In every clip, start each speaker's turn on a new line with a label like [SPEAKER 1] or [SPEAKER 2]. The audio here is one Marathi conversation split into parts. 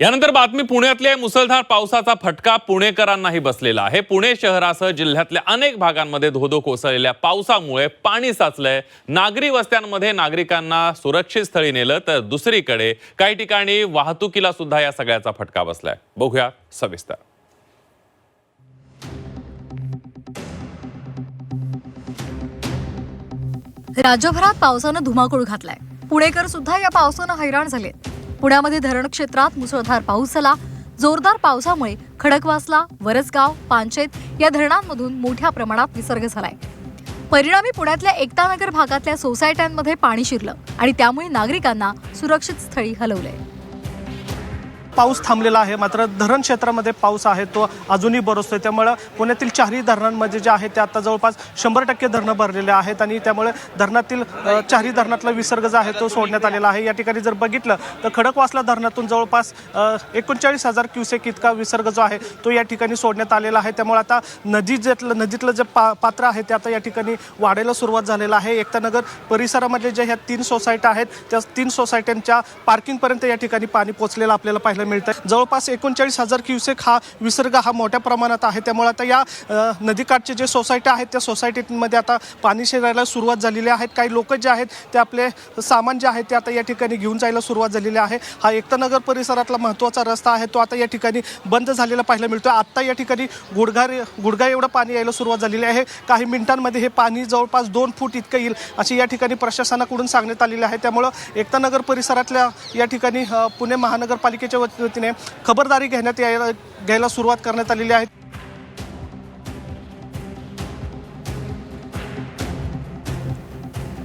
[SPEAKER 1] यानंतर बातमी पुण्यातल्या मुसळधार पावसाचा फटका पुणेकरांनाही बसलेला आहे. पुणे शहरासह जिल्ह्यातल्या अनेक भागांमध्ये धोधो कोसळलेल्या पावसामुळे पाणी साचलंय. नागरी वस्त्यांमध्ये नागरिकांना सुरक्षित स्थळी नेलं तर दुसरीकडे काही ठिकाणी वाहतुकीला सुद्धा या सगळ्याचा फटका बसलाय. बघूया सविस्तर.
[SPEAKER 2] राज्यभरात पावसानं धुमाकूळ घातलाय. पुणेकर सुद्धा या पावसानं हैराण झाले पुण्यामध्ये धरण क्षेत्रात मुसळधार पाऊस झाला. जोरदार पावसामुळे खडकवासला वरसगाव पांचेत या धरणांमधून मोठ्या प्रमाणात विसर्ग झालाय. परिणामी पुण्यातल्या एकतानगर भागातल्या सोसायट्यांमध्ये पाणी शिरलं आणि त्यामुळे नागरिकांना सुरक्षित स्थळी हलवलंय.
[SPEAKER 3] पाऊस थांबलेला आहे. मात्र धरण क्षेत्रामध्ये पाऊस आहे तो अजूनही बरसतोय. त्यामुळं पुण्यातील चारही धरणांमध्ये जे आहे ते आता जवळपास शंभर टक्के धरणं भरलेले आहेत आणि त्यामुळे धरणातील चारही धरणातला विसर्ग जो आहे तो सोडण्यात आलेला आहे. या ठिकाणी जर बघितलं तर खडकवासला धरणातून जवळपास एकोणचाळीस हजार क्युसेक इतका विसर्ग जो आहे तो या ठिकाणी सोडण्यात आलेला आहे. त्यामुळे आता नदी ज्यातलं नदीतलं जे पा पात्र आहे ते आता या ठिकाणी वाढायला सुरुवात झालेलं आहे. एकतानगर परिसरामधले जे ह्या तीन सोसायट्या आहेत त्या तीन सोसायट्यांच्या पार्किंगपर्यंत या ठिकाणी पाणी पोचलेलं आपल्याला पाहिलं मिळतं जवळपास एकोणचाळीस हजार क्युसेक हा विसर्ग हा मोठ्या प्रमाणात आहे. त्यामुळे आता या नदीकाठचे जे सोसायट्या आहेत त्या सोसायटीमध्ये आता पाणी शिरायला सुरुवात झालेली आहेत काही लोक जे आहेत ते आपले सामान जे आहे ते आता या ठिकाणी घेऊन जायला सुरुवात झालेली आहे. हा एकतानगर परिसरातला महत्त्वाचा रस्ता आहे. तो आता या ठिकाणी बंद झालेला पाहायला मिळतो आत्ता या ठिकाणी गुडघा गुडघा एवढं पाणी यायला सुरुवात झालेली आहे. काही मिनिटांमध्ये हे पाणी जवळपास दोन फूट इतकं येईल अशी या ठिकाणी प्रशासनाकडून सांगण्यात आलेली आहे. त्यामुळं एकतानगर परिसरातल्या या ठिकाणी पुणे महानगरपालिकेच्या वतीने खबरदारी घेण्यात यायला घ्यायला सुरुवात करण्यात आलेली आहे.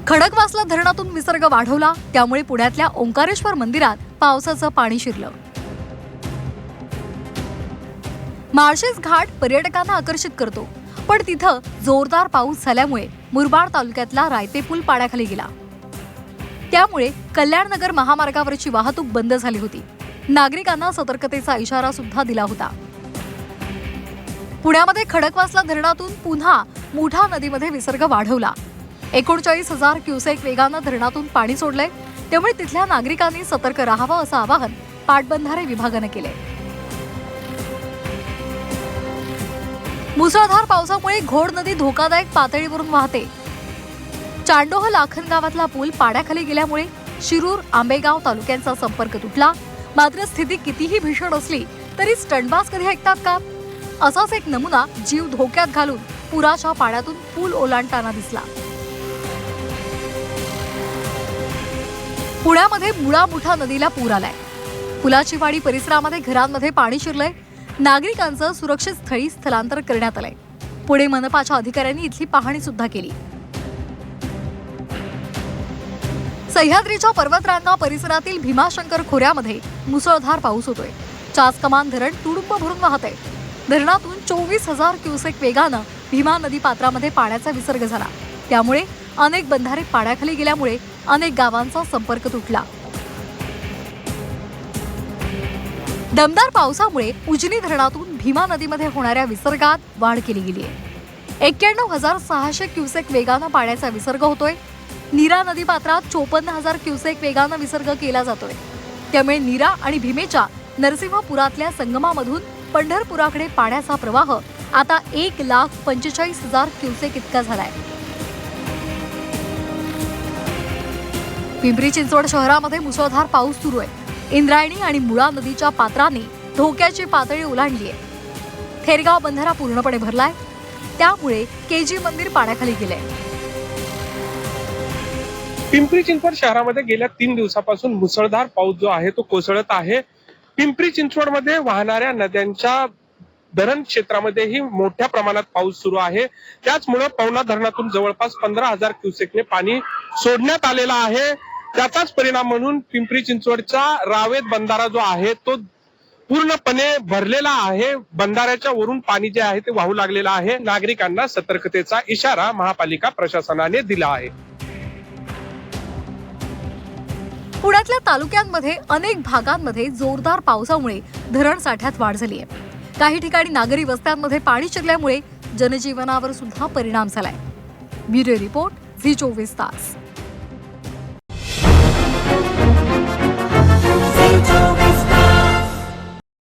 [SPEAKER 2] खडकवासला धरणातून विसर्ग वाढवला त्यामुळे पुण्यातल्या ओंकारेश्वर मंदिरात पावसाचं पाणी शिरलं. माळशेज घाट पर्यटकांना आकर्षित करतो पण तिथं जोरदार पाऊस झाल्यामुळे मुरबाड तालुक्यातला रायते पूल पाण्याखाली गेला. त्यामुळे कल्याणनगर महामार्गावरची वाहतूक बंद झाली होती. नागरिकांना सतर्कतेचा इशारा सुद्धा दिला होता. पुण्यामध्ये खडकवासला धरणातून पुन्हा मुठा नदीमध्ये विसर्ग वाढवला. एकोणचाळीस हजार क्युसेक वेगानं धरणातून पाणी सोडलंय. त्यामुळे तिथल्या नागरिकांनी सतर्क राहावं असं आवाहन पाटबंधारे विभागानं केलंय. मुसळधार पावसामुळे घोड नदी धोकादायक पातळीवरून वाहते. चांडोह लाखन गावातला पूल पाण्याखाली गेल्यामुळे शिरूर आंबेगाव तालुक्यांचा संपर्क तुटला. मात्र स्थिती कितीही भीषण असली तरी स्टंटबाज कधी ऐकतात का? असाच एक नमुना जीव धोक्यात घालून पुराच्या पाण्यातून पूल ओलांडताना दिसला. पुण्यामध्ये मुळामुठा नदीला पूर आलाय. पुलाची वाडी परिसरामध्ये घरांमध्ये पाणी शिरलंय. नागरिकांचं सुरक्षित स्थळी स्थलांतर करण्यात आलंय. पुणे मनपाच्या अधिकाऱ्यांनी इथली पाहणी सुद्धा केली. सह्याद्रीच्या पर्वतरांगा परिसरातील भीमाशंकर खोऱ्यामध्ये मुसळधार पाऊस होतोय. चासकमान धरण तुडुंब भरून वाहत आहे. धरणातून चोवीस हजार क्युसेक वेगानं भीमा नदी पात्रामध्ये पाण्याचा विसर्ग झाला. त्यामुळे अनेक बंधारे पाण्याखाली गेल्यामुळे अनेक गावांचा संपर्क तुटला. दमदार पावसामुळे उजनी धरणातून भीमा नदीमध्ये होणाऱ्या विसर्गात वाढ केली गेली आहे. एक्क्याण्णव हजार सहाशे क्युसेक वेगानं पाण्याचा विसर्ग होतोय. नीरा नदी पात्रात चोपन्न हजार क्युसेक वेगानं विसर्ग केला जातोय. त्यामुळे नीरा आणि भीमेच्या नरसिंहपुरातल्या संगमामधून पंढरपुराकडे पाण्याचा प्रवाह आता एक लाख पंचेचाळीस हजार क्युसेक इतका झालाय. पिंपरी चिंचवड शहरामध्ये मुसळधार पाऊस सुरू आहे. इंद्रायणी आणि मुळा नदीच्या पात्राने धोक्याची पातळी ओलांडली आहे. थेरगाव बंधारा पूर्णपणे भरलाय. त्यामुळे केजी मंदिर पाण्याखाली गेलंय.
[SPEAKER 4] पिंपरी चिंचवड शहरामध्ये गेल्या तीन दिवसापासून मुसळधार पाऊस जो आहे तो कोसळत आहे. पिंपरी चिंचवडमध्ये वाहणाऱ्या नद्यांच्या धरण क्षेत्रामध्येही मोठ्या प्रमाणात पाऊस सुरू आहे. त्याचमुळे पवना धरणातून जवळपास पंधरा हजार क्युसेकने पाणी सोडण्यात आलेलं आहे. त्याचाच परिणाम म्हणून पिंपरी चिंचवडचा रावेत बंधारा जो आहे तो पूर्णपणे भरलेला आहे. बंधाऱ्याच्या वरून पाणी जे आहे ते वाहू लागलेलं आहे. नागरिकांना सतर्कतेचा इशारा महापालिका प्रशासनाने दिला आहे.
[SPEAKER 2] पुण्यातल्या तालुक्यांमध्ये अनेक भागांमध्ये जोरदार पावसामुळे धरण साठ्यात वाढ झाली आहे. काही ठिकाणी नागरी वस्त्यांमध्ये पाणी शिरल्यामुळे जनजीवनावर सुद्धा परिणाम झालाय. ब्युरो रिपोर्ट झी चोवीस तास.